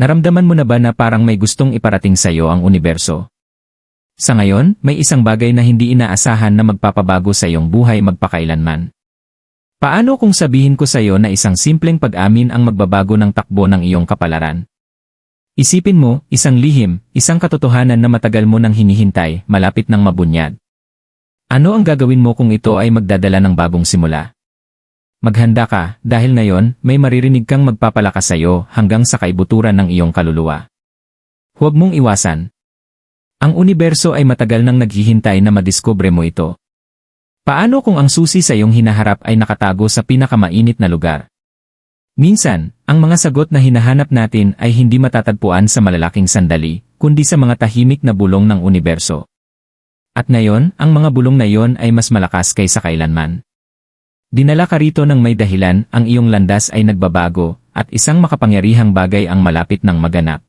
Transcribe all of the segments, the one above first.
Naramdaman mo na ba na parang may gustong iparating sa iyo ang universo? Sa ngayon, may isang bagay na hindi inaasahan na magpapabago sa iyong buhay magpakailanman. Paano kung sabihin ko sa iyo na isang simpleng pag-amin ang magbabago ng takbo ng iyong kapalaran? Isipin mo, isang lihim, isang katotohanan na matagal mo nang hinihintay, malapit ng mabunyag. Ano ang gagawin mo kung ito ay magdadala ng bagong simula? Maghanda ka, dahil ngayon, may maririnig kang magpapalakas sa iyo hanggang sa kaibuturan ng iyong kaluluwa. Huwag mong iwasan. Ang universo ay matagal nang naghihintay na madiskubre mo ito. Paano kung ang susi sa iyong hinaharap ay nakatago sa pinakamainit na lugar? Minsan, ang mga sagot na hinahanap natin ay hindi matatagpuan sa malalaking sandali, kundi sa mga tahimik na bulong ng universo. At ngayon, ang mga bulong na iyon ay mas malakas kaysa kailanman. Dinala ka rito ng may dahilan, ang iyong landas ay nagbabago, at isang makapangyarihang bagay ang malapit ng maganap.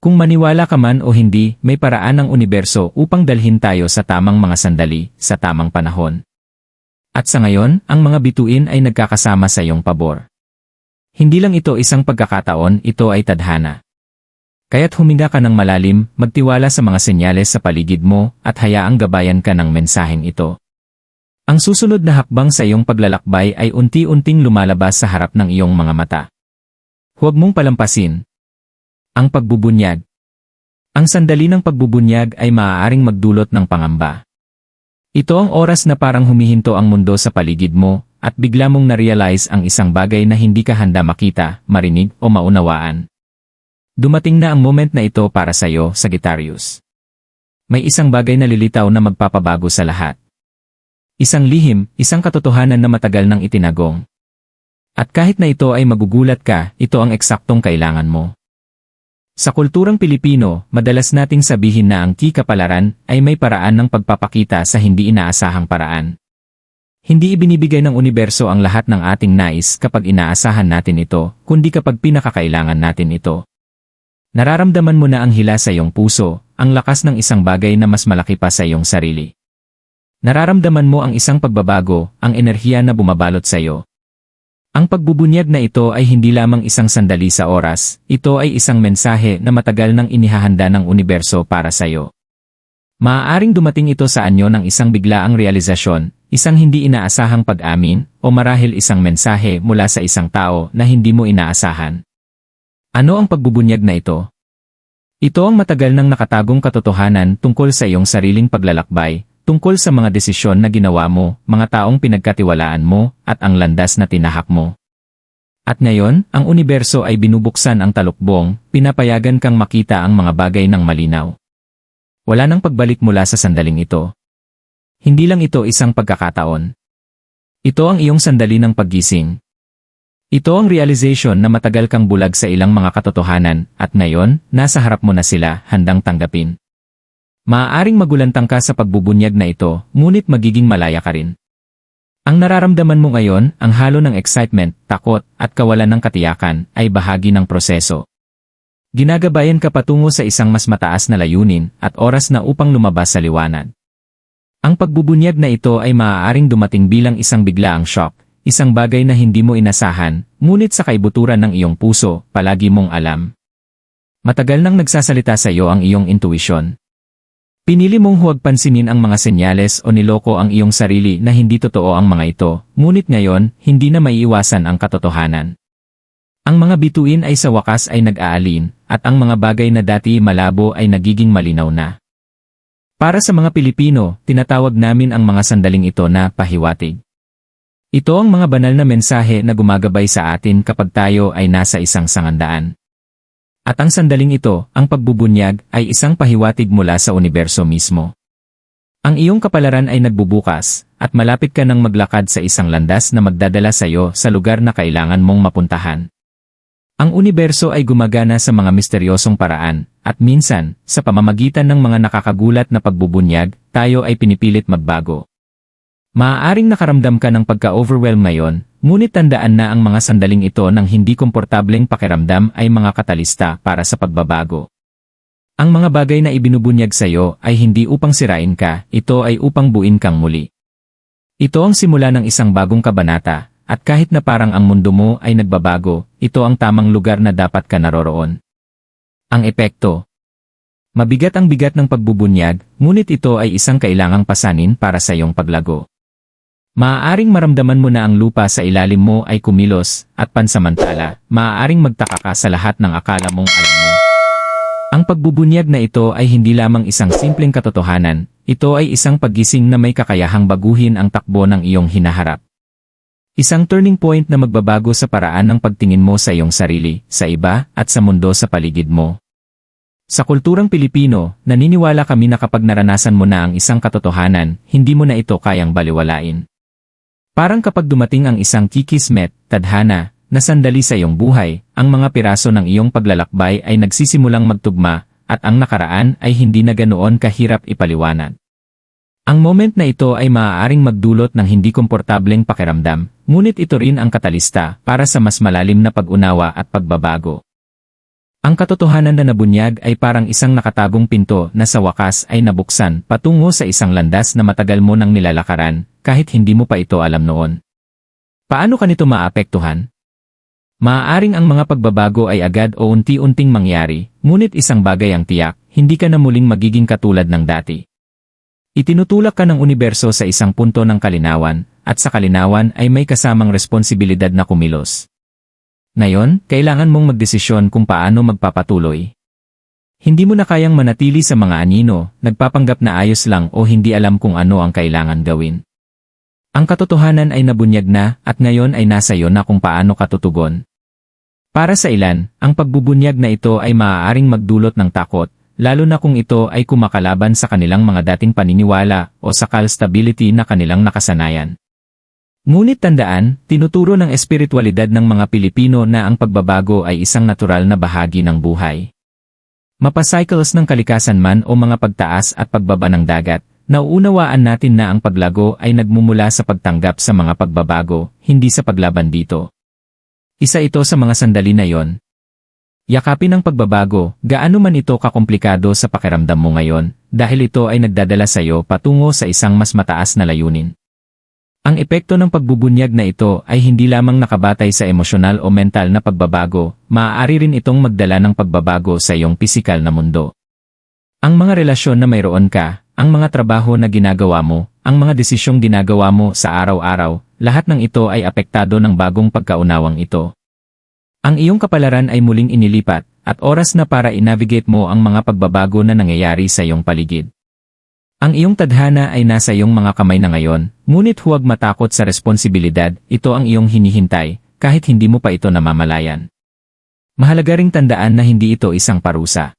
Kung maniwala ka man o hindi, may paraan ng universo upang dalhin tayo sa tamang mga sandali, sa tamang panahon. At sa ngayon, ang mga bituin ay nagkakasama sa iyong pabor. Hindi lang ito isang pagkakataon, ito ay tadhana. Kaya't huminga ka ng malalim, magtiwala sa mga senyales sa paligid mo, at hayaang gabayan ka ng mensaheng ito. Ang susunod na hakbang sa iyong paglalakbay ay unti-unting lumalabas sa harap ng iyong mga mata. Huwag mong palampasin. Ang pagbubunyag. Ang sandali ng pagbubunyag ay maaaring magdulot ng pangamba. Ito ang oras na parang humihinto ang mundo sa paligid mo, at bigla mong na-realize ang isang bagay na hindi ka handa makita, marinig o maunawaan. Dumating na ang moment na ito para sa iyo, Sagittarius. May isang bagay na lilitaw na magpapabago sa lahat. Isang lihim, isang katotohanan na matagal nang itinagong. At kahit na ito ay magugulat ka, ito ang eksaktong kailangan mo. Sa kulturang Pilipino, madalas nating sabihin na ang kikapalaran ay may paraan ng pagpapakita sa hindi inaasahang paraan. Hindi ibinibigay ng universo ang lahat ng ating nais kapag inaasahan natin ito, kundi kapag pinakakailangan natin ito. Nararamdaman mo na ang hila sa iyong puso, ang lakas ng isang bagay na mas malaki pa sa iyong sarili. Nararamdaman mo ang isang pagbabago, ang enerhiya na bumabalot sa iyo. Ang pagbubunyag na ito ay hindi lamang isang sandali sa oras, ito ay isang mensahe na matagal nang inihahanda ng universo para sa iyo. Maaaring dumating ito sa anyo ng isang biglaang realisasyon, isang hindi inaasahang pag-amin, o marahil isang mensahe mula sa isang tao na hindi mo inaasahan. Ano ang pagbubunyag na ito? Ito ang matagal nang nakatagong katotohanan tungkol sa iyong sariling paglalakbay, tungkol sa mga desisyon na ginawa mo, mga taong pinagkatiwalaan mo, at ang landas na tinahak mo. At ngayon, ang universo ay binubuksan ang talukbong, pinapayagan kang makita ang mga bagay ng malinaw. Wala nang pagbalik mula sa sandaling ito. Hindi lang ito isang pagkakataon. Ito ang iyong sandali ng paggising. Ito ang realization na matagal kang bulag sa ilang mga katotohanan, at ngayon, nasa harap mo na sila, handang tanggapin. Maaaring magulantang ka sa pagbubunyag na ito, ngunit magiging malaya ka rin. Ang nararamdaman mo ngayon, ang halo ng excitement, takot, at kawalan ng katiyakan, ay bahagi ng proseso. Ginagabayan ka patungo sa isang mas mataas na layunin, at oras na upang lumabas sa liwanag. Ang pagbubunyag na ito ay maaaring dumating bilang isang biglaang shock, isang bagay na hindi mo inasahan, ngunit sa kaibuturan ng iyong puso, palagi mong alam. Matagal nang nagsasalita sa iyo ang iyong intuition, Pinili mong huwag pansinin ang mga senyales o niloko ang iyong sarili na hindi totoo ang mga ito, ngunit ngayon, hindi na maiiwasan ang katotohanan. Ang mga bituin ay sa wakas ay nag-aalin, at ang mga bagay na dati malabo ay nagiging malinaw na. Para sa mga Pilipino, tinatawag namin ang mga sandaling ito na pahiwatig. Ito ang mga banal na mensahe na gumagabay sa atin kapag tayo ay nasa isang sangandaan. At ang sandaling ito, ang pagbubunyag, ay isang pahiwatig mula sa universo mismo. Ang iyong kapalaran ay nagbubukas, at malapit ka nang maglakad sa isang landas na magdadala sa iyo sa lugar na kailangan mong mapuntahan. Ang universo ay gumagana sa mga misteryosong paraan, at minsan, sa pamamagitan ng mga nakakagulat na pagbubunyag, tayo ay pinipilit magbago. Maaaring nakaramdam ka ng pagka-overwhelm ngayon, ngunit tandaan na ang mga sandaling ito ng hindi komportableng pakiramdam ay mga katalista para sa pagbabago. Ang mga bagay na ibinubunyag sa iyo ay hindi upang sirain ka, ito ay upang buin kang muli. Ito ang simula ng isang bagong kabanata, at kahit na parang ang mundo mo ay nagbabago, ito ang tamang lugar na dapat ka naroroon. Ang epekto Mabigat ang bigat ng pagbubunyag, ngunit ito ay isang kailangang pasanin para sa iyong paglago. Maaaring maramdaman mo na ang lupa sa ilalim mo ay kumilos, at pansamantala, maaaring magtaka ka sa lahat ng akala mong alam mo. Ang pagbubunyag na ito ay hindi lamang isang simpleng katotohanan, ito ay isang paggising na may kakayahang baguhin ang takbo ng iyong hinaharap. Isang turning point na magbabago sa paraan ng pagtingin mo sa iyong sarili, sa iba, at sa mundo sa paligid mo. Sa kulturang Pilipino, naniniwala kami na kapag naranasan mo na ang isang katotohanan, hindi mo na ito kayang baliwalain. Parang kapag dumating ang isang kikismet, tadhana, na sandali sa iyong buhay, ang mga piraso ng iyong paglalakbay ay nagsisimulang magtugma, at ang nakaraan ay hindi na ganoon kahirap ipaliwanag. Ang moment na ito ay maaaring magdulot ng hindi komportableng pakiramdam, ngunit ito rin ang katalista para sa mas malalim na pag-unawa at pagbabago. Ang katotohanan na nabunyag ay parang isang nakatagong pinto na sa wakas ay nabuksan patungo sa isang landas na matagal mo nang nilalakaran kahit hindi mo pa ito alam noon. Paano ka nito maapektuhan? Maaaring ang mga pagbabago ay agad o unti-unting mangyari, ngunit isang bagay ang tiyak, hindi ka na muling magiging katulad ng dati. Itinutulak ka ng universo sa isang punto ng kalinawan, at sa kalinawan ay may kasamang responsibilidad na kumilos. Ngayon, kailangan mong magdesisyon kung paano magpapatuloy. Hindi mo na kayang manatili sa mga anino, nagpapanggap na ayos lang o hindi alam kung ano ang kailangan gawin. Ang katotohanan ay nabunyag na at ngayon ay nasa iyo na kung paano katutugon. Para sa ilan, ang pagbubunyag na ito ay maaaring magdulot ng takot, lalo na kung ito ay kumakalaban sa kanilang mga dating paniniwala o sa stability na kanilang nakasanayan. Ngunit tandaan, tinuturo ng espiritualidad ng mga Pilipino na ang pagbabago ay isang natural na bahagi ng buhay. Mapacycles ng kalikasan man o mga pagtaas at pagbaba ng dagat, nauunawaan natin na ang paglago ay nagmumula sa pagtanggap sa mga pagbabago, hindi sa paglaban dito. Isa ito sa mga sandali na yon. Yakapin ang pagbabago, gaano man ito kakomplikado sa pakiramdam mo ngayon, dahil ito ay nagdadala sa iyo patungo sa isang mas mataas na layunin. Ang epekto ng pagbubunyag na ito ay hindi lamang nakabatay sa emosyonal o mental na pagbabago, maaari rin itong magdala ng pagbabago sa iyong pisikal na mundo. Ang mga relasyon na mayroon ka, ang mga trabaho na ginagawa mo, ang mga desisyong ginagawa mo sa araw-araw, lahat ng ito ay apektado ng bagong pagkaunawang ito. Ang iyong kapalaran ay muling inilipat, at oras na para i-navigate mo ang mga pagbabago na nangyayari sa iyong paligid. Ang iyong tadhana ay nasa iyong mga kamay na ngayon, ngunit huwag matakot sa responsibilidad, ito ang iyong hinihintay, kahit hindi mo pa ito namamalayan. Mahalaga ring tandaan na hindi ito isang parusa.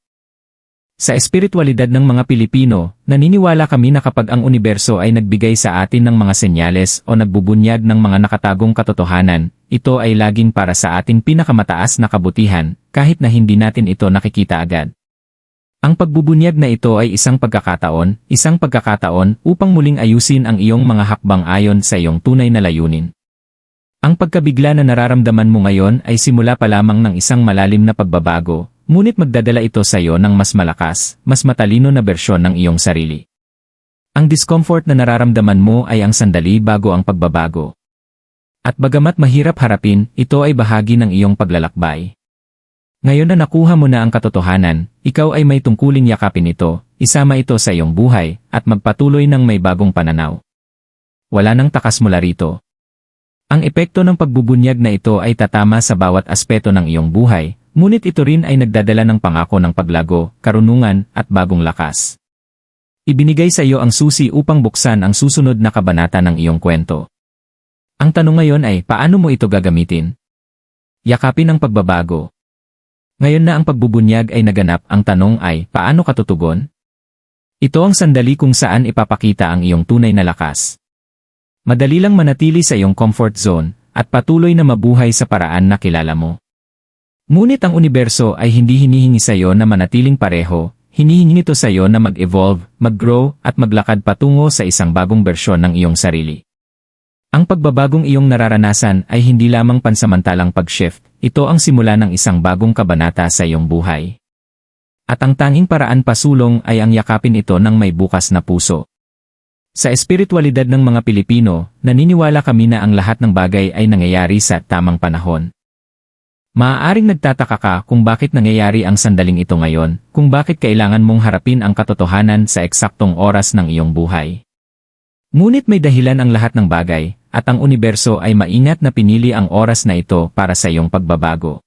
Sa espiritualidad ng mga Pilipino, naniniwala kami na kapag ang universo ay nagbigay sa atin ng mga senyales o nagbubunyag ng mga nakatagong katotohanan, ito ay laging para sa ating pinakamataas na kabutihan, kahit na hindi natin ito nakikita agad. Ang pagbubunyag na ito ay isang pagkakataon, isang pagkakataon upang muling ayusin ang iyong mga hakbang ayon sa iyong tunay na layunin. Ang pagkabigla na nararamdaman mo ngayon ay simula pa lamang ng isang malalim na pagbabago, ngunit magdadala ito sa iyo ng mas malakas, mas matalino na bersyon ng iyong sarili. Ang discomfort na nararamdaman mo ay ang sandali bago ang pagbabago. At bagamat mahirap harapin, ito ay bahagi ng iyong paglalakbay. Ngayon na nakuha mo na ang katotohanan, ikaw ay may tungkuling yakapin ito, isama ito sa iyong buhay, at magpatuloy ng may bagong pananaw. Wala nang takas mula rito. Ang epekto ng pagbubunyag na ito ay tatama sa bawat aspeto ng iyong buhay, ngunit ito rin ay nagdadala ng pangako ng paglago, karunungan, at bagong lakas. Ibinigay sa iyo ang susi upang buksan ang susunod na kabanata ng iyong kwento. Ang tanong ngayon ay, paano mo ito gagamitin? Yakapin ang pagbabago. Ngayon na ang pagbubunyag ay naganap, ang tanong ay, paano ka tutugon? Ito ang sandali kung saan ipapakita ang iyong tunay na lakas. Madali lang manatili sa iyong comfort zone, at patuloy na mabuhay sa paraan na kilala mo. Ngunit ang universo ay hindi hinihingi sa iyo na manatiling pareho, hinihingi nito sa iyo na mag-evolve, mag-grow, at maglakad patungo sa isang bagong bersyon ng iyong sarili. Ang pagbabagong iyong nararanasan ay hindi lamang pansamantalang pag-shift, ito ang simula ng isang bagong kabanata sa iyong buhay. At ang tanging paraan pasulong ay ang yakapin ito ng may bukas na puso. Sa espiritualidad ng mga Pilipino, naniniwala kami na ang lahat ng bagay ay nangyayari sa tamang panahon. Maaaring nagtataka ka kung bakit nangyayari ang sandaling ito ngayon, kung bakit kailangan mong harapin ang katotohanan sa eksaktong oras ng iyong buhay. Ngunit may dahilan ang lahat ng bagay, at ang universo ay maingat na pinili ang oras na ito para sa iyong pagbabago.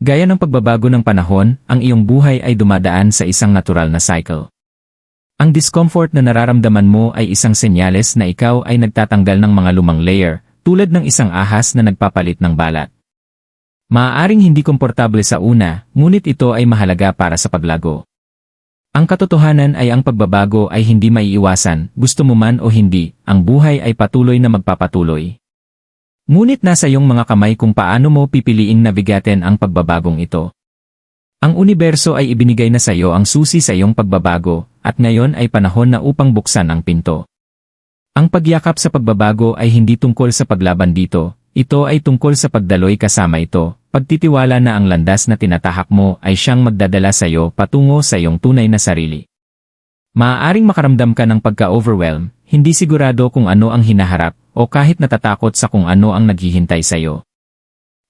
Gaya ng pagbabago ng panahon, ang iyong buhay ay dumadaan sa isang natural na cycle. Ang discomfort na nararamdaman mo ay isang senyales na ikaw ay nagtatanggal ng mga lumang layer, tulad ng isang ahas na nagpapalit ng balat. Maaaring hindi komportable sa una, ngunit ito ay mahalaga para sa paglago. Ang katotohanan ay ang pagbabago ay hindi maiiwasan, gusto mo man o hindi, ang buhay ay patuloy na magpapatuloy. Ngunit nasa iyong mga kamay kung paano mo pipiliing nabigatin ang pagbabagong ito. Ang universo ay ibinigay na sa iyo ang susi sa iyong pagbabago, at ngayon ay panahon na upang buksan ang pinto. Ang pagyakap sa pagbabago ay hindi tungkol sa paglaban dito, ito ay tungkol sa pagdaloy kasama ito, pagtitiwala na ang landas na tinatahak mo ay siyang magdadala sa iyo patungo sa iyong tunay na sarili. Maaaring makaramdam ka ng pagka-overwhelm, hindi sigurado kung ano ang hinaharap, o kahit natatakot sa kung ano ang naghihintay sa iyo.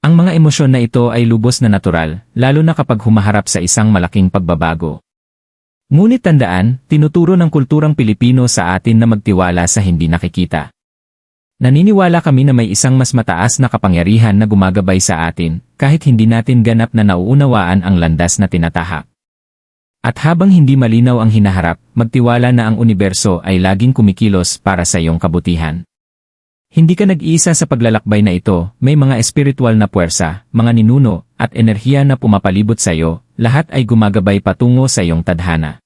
Ang mga emosyon na ito ay lubos na natural, lalo na kapag humaharap sa isang malaking pagbabago. Ngunit tandaan, tinuturo ng kulturang Pilipino sa atin na magtiwala sa hindi nakikita. Naniniwala kami na may isang mas mataas na kapangyarihan na gumagabay sa atin, kahit hindi natin ganap na nauunawaan ang landas na tinatahak. At habang hindi malinaw ang hinaharap, magtiwala na ang universo ay laging kumikilos para sa iyong kabutihan. Hindi ka nag-iisa sa paglalakbay na ito, may mga espiritual na puwersa, mga ninuno, at enerhiya na pumapalibot sa iyo, lahat ay gumagabay patungo sa iyong tadhana.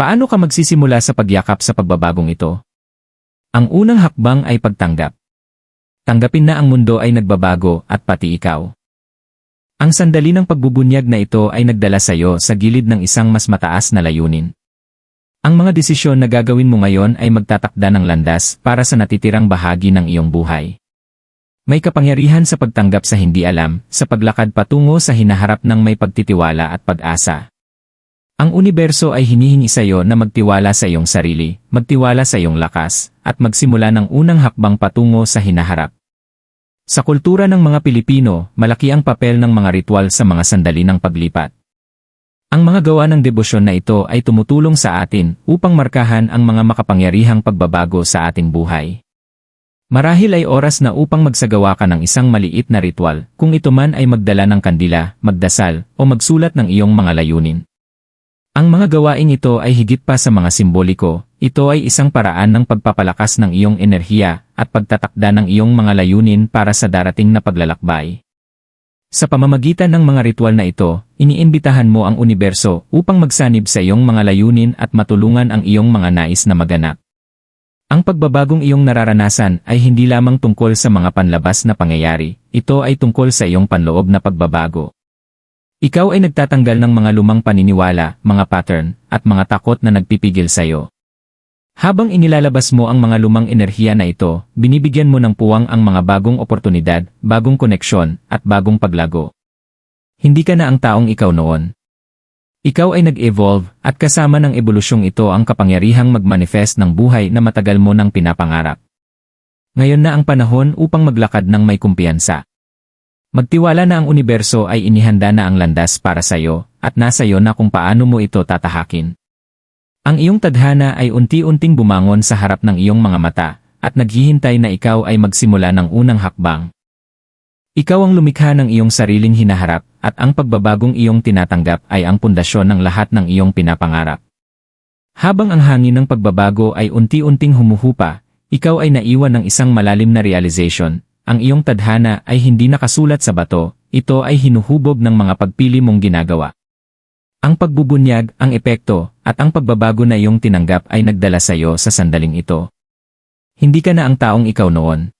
Paano ka magsisimula sa pagyakap sa pagbabagong ito? Ang unang hakbang ay pagtanggap. Tanggapin na ang mundo ay nagbabago at pati ikaw. Ang sandali ng pagbubunyag na ito ay nagdala sa iyo sa gilid ng isang mas mataas na layunin. Ang mga desisyon na gagawin mo ngayon ay magtatakda ng landas para sa natitirang bahagi ng iyong buhay. May kapangyarihan sa pagtanggap sa hindi alam, sa paglakad patungo sa hinaharap ng may pagtitiwala at pag-asa. Ang universo ay hinihingi sa iyo na magtiwala sa iyong sarili, magtiwala sa iyong lakas, at magsimula ng unang hakbang patungo sa hinaharap. Sa kultura ng mga Pilipino, malaki ang papel ng mga ritual sa mga sandali ng paglipat. Ang mga gawa ng debosyon na ito ay tumutulong sa atin upang markahan ang mga makapangyarihang pagbabago sa ating buhay. Marahil ay oras na upang magsagawa ka ng isang maliit na ritual, kung ito man ay magdala ng kandila, magdasal, o magsulat ng iyong mga layunin. Ang mga gawaing ito ay higit pa sa mga simboliko, ito ay isang paraan ng pagpapalakas ng iyong enerhiya at pagtatakda ng iyong mga layunin para sa darating na paglalakbay. Sa pamamagitan ng mga ritual na ito, iniimbitahan mo ang universo upang magsanib sa iyong mga layunin at matulungan ang iyong mga nais na maganap. Ang pagbabagong iyong nararanasan ay hindi lamang tungkol sa mga panlabas na pangyayari, ito ay tungkol sa iyong panloob na pagbabago. Ikaw ay nagtatanggal ng mga lumang paniniwala, mga pattern, at mga takot na nagpipigil sa iyo. Habang inilalabas mo ang mga lumang enerhiya na ito, binibigyan mo ng puwang ang mga bagong oportunidad, bagong koneksyon, at bagong paglago. Hindi ka na ang taong ikaw noon. Ikaw ay nag-evolve, at kasama ng ebolusyong ito ang kapangyarihang mag-manifest ng buhay na matagal mo nang pinapangarap. Ngayon na ang panahon upang maglakad ng may kumpiyansa. Magtiwala na ang universo ay inihanda na ang landas para sa iyo, at nasa iyo na kung paano mo ito tatahakin. Ang iyong tadhana ay unti-unting bumangon sa harap ng iyong mga mata, at naghihintay na ikaw ay magsimula ng unang hakbang. Ikaw ang lumikha ng iyong sariling hinaharap, at ang pagbabagong iyong tinatanggap ay ang pundasyon ng lahat ng iyong pinapangarap. Habang ang hangin ng pagbabago ay unti-unting humuhupa, ikaw ay naiwan ng isang malalim na realization, ang iyong tadhana ay hindi nakasulat sa bato, ito ay hinuhubog ng mga pagpili mong ginagawa. Ang pagbubunyag, ang epekto, at ang pagbabago na iyong tinanggap ay nagdala sa iyo sa sandaling ito. Hindi ka na ang taong ikaw noon.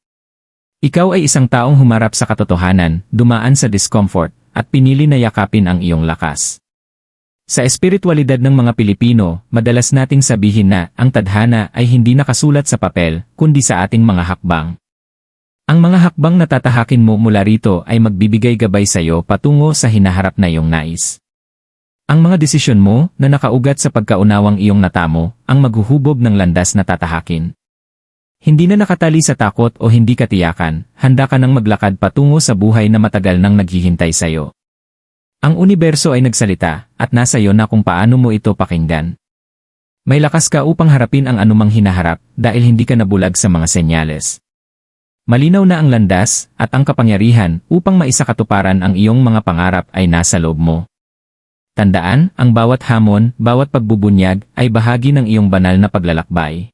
Ikaw ay isang taong humarap sa katotohanan, dumaan sa discomfort, at pinili na yakapin ang iyong lakas. Sa espiritualidad ng mga Pilipino, madalas nating sabihin na ang tadhana ay hindi nakasulat sa papel, kundi sa ating mga hakbang. Ang mga hakbang na tatahakin mo mula rito ay magbibigay gabay sa iyo patungo sa hinaharap na iyong nais. Ang mga desisyon mo na nakaugat sa pagkaunawang iyong natamo ang maghuhubog ng landas na tatahakin. Hindi na nakatali sa takot o hindi katiyakan, handa ka nang maglakad patungo sa buhay na matagal nang naghihintay sa'yo. Ang universo ay nagsalita, at nasa iyo na kung paano mo ito pakinggan. May lakas ka upang harapin ang anumang hinaharap dahil hindi ka nabulag sa mga senyales. Malinaw na ang landas at ang kapangyarihan upang maisakatuparan ang iyong mga pangarap ay nasa loob mo. Tandaan, ang bawat hamon, bawat pagbubunyag ay bahagi ng iyong banal na paglalakbay.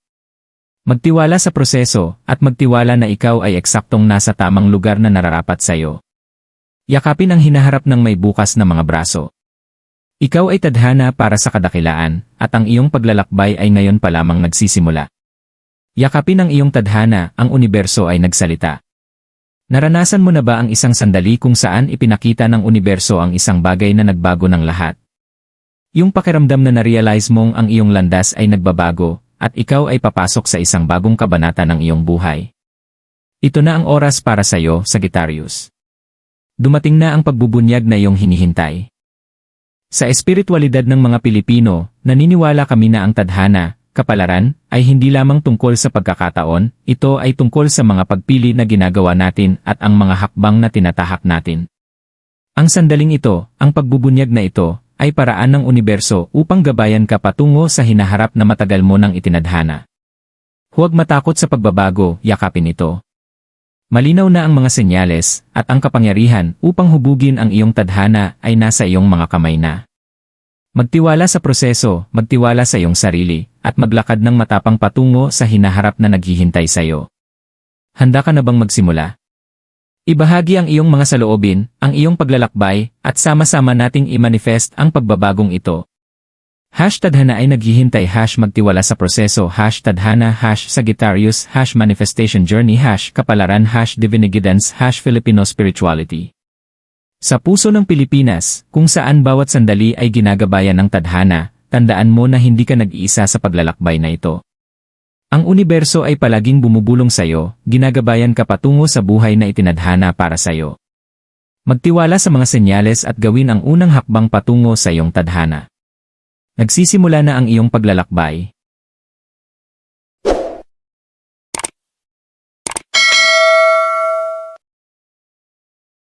Magtiwala sa proseso at magtiwala na ikaw ay eksaktong nasa tamang lugar na nararapat sa iyo. Yakapin ang hinaharap ng may bukas na mga braso. Ikaw ay tadhana para sa kadakilaan at ang iyong paglalakbay ay ngayon pa lamang nagsisimula. Yakapin ang iyong tadhana, ang universo ay nagsalita. Naranasan mo na ba ang isang sandali kung saan ipinakita ng universo ang isang bagay na nagbago ng lahat? Yung pakiramdam na na-realize mong ang iyong landas ay nagbabago at ikaw ay papasok sa isang bagong kabanata ng iyong buhay. Ito na ang oras para sa iyo, Sagittarius. Dumating na ang pagbubunyag na iyong hinihintay. Sa espiritualidad ng mga Pilipino, naniniwala kami na ang tadhana, kapalaran, ay hindi lamang tungkol sa pagkakataon, ito ay tungkol sa mga pagpili na ginagawa natin at ang mga hakbang na tinatahak natin. Ang sandaling ito, ang pagbubunyag na ito, ay paraan ng universo upang gabayan ka patungo sa hinaharap na matagal mo nang itinadhana. Huwag matakot sa pagbabago, yakapin ito. Malinaw na ang mga senyales at ang kapangyarihan upang hubugin ang iyong tadhana ay nasa iyong mga kamay na. Magtiwala sa proseso, magtiwala sa iyong sarili, at maglakad ng matapang patungo sa hinaharap na naghihintay sa iyo. Handa ka na bang magsimula? Ibahagi ang iyong mga saloobin, ang iyong paglalakbay, at sama-sama nating i-manifest ang pagbabagong ito. Hash tadhana ay naghihintay hash magtiwala sa proseso hash tadhana hash Sagittarius hash manifestation journey hash kapalaran hash divine hash Filipino spirituality. Sa puso ng Pilipinas, kung saan bawat sandali ay ginagabayan ng tadhana, tandaan mo na hindi ka nag-iisa sa paglalakbay na ito. Ang universo ay palaging bumubulong sa iyo, ginagabayan ka patungo sa buhay na itinadhana para sa iyo. Magtiwala sa mga senyales at gawin ang unang hakbang patungo sa iyong tadhana. Nagsisimula na ang iyong paglalakbay.